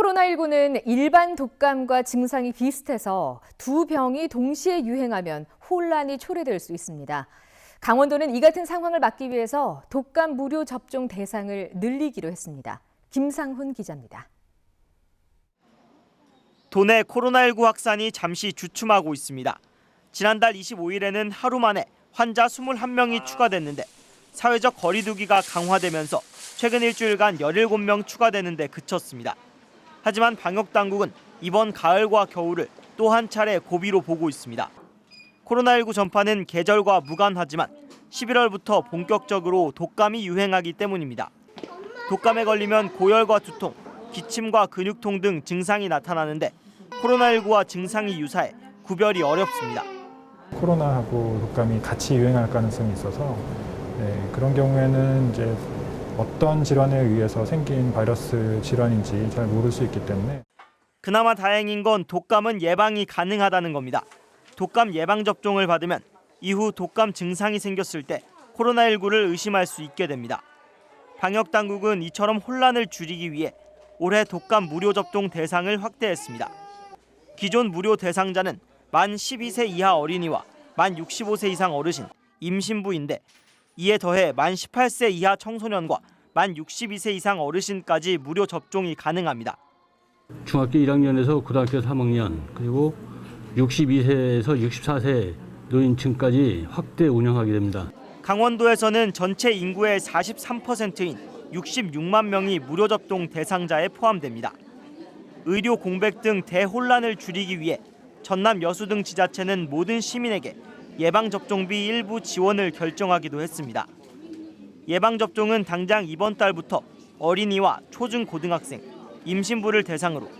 코로나19는 일반 독감과 증상이 비슷해서 두 병이 동시에 유행하면 혼란이 초래될 수 있습니다. 강원도는 이 같은 상황을 막기 위해서 독감 무료 접종 대상을 늘리기로 했습니다. 김상훈 기자입니다. 도내 코로나19 확산이 잠시 주춤하고 있습니다. 지난달 25일에는 하루 만에 환자 21명이 추가됐는데 사회적 거리두기가 강화되면서 최근 일주일간 17명 추가되는데 그쳤습니다. 하지만 방역 당국은 이번 가을과 겨울을 또 한 차례 고비로 보고 있습니다. 코로나19 전파는 계절과 무관하지만 11월부터 본격적으로 독감이 유행하기 때문입니다. 독감에 걸리면 고열과 두통, 기침과 근육통 등 증상이 나타나는데 코로나19와 증상이 유사해 구별이 어렵습니다. 코로나하고 독감이 같이 유행할 가능성이 있어서 네, 그런 경우에는 이제 어떤 질환에 의해서 생긴 바이러스 질환인지 잘 모를 수 있기 때문에 그나마 다행인 건 독감은 예방이 가능하다는 겁니다. 독감 예방 접종을 받으면 이후 독감 증상이 생겼을 때 코로나19를 의심할 수 있게 됩니다. 방역 당국은 이처럼 혼란을 줄이기 위해 올해 독감 무료 접종 대상을 확대했습니다. 기존 무료 대상자는 만 12세 이하 어린이와 만 65세 이상 어르신, 임신부인데 이에 더해 만 18세 이하 청소년과 만 62세 이상 어르신까지 무료 접종이 가능합니다. 중학교 1학년에서 고등학교 3학년 그리고 62세에서 64세 노인층까지 확대 운영하게 됩니다. 강원도에서는 전체 인구의 43%인 66만 명이 무료 접종 대상자에 포함됩니다. 의료 공백 등 대혼란을 줄이기 위해 전남 여수 등 지자체는 모든 시민에게 예방 접종비 일부 지원을 결정하기도 했습니다. 예방 접종은 당장 이번 달부터 어린이와 초중 고등학생, 임신부를 대상으로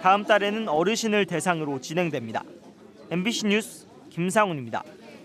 다음 달에는 어르신을 대상으로 진행됩니다. MBC 뉴스 김상훈입니다.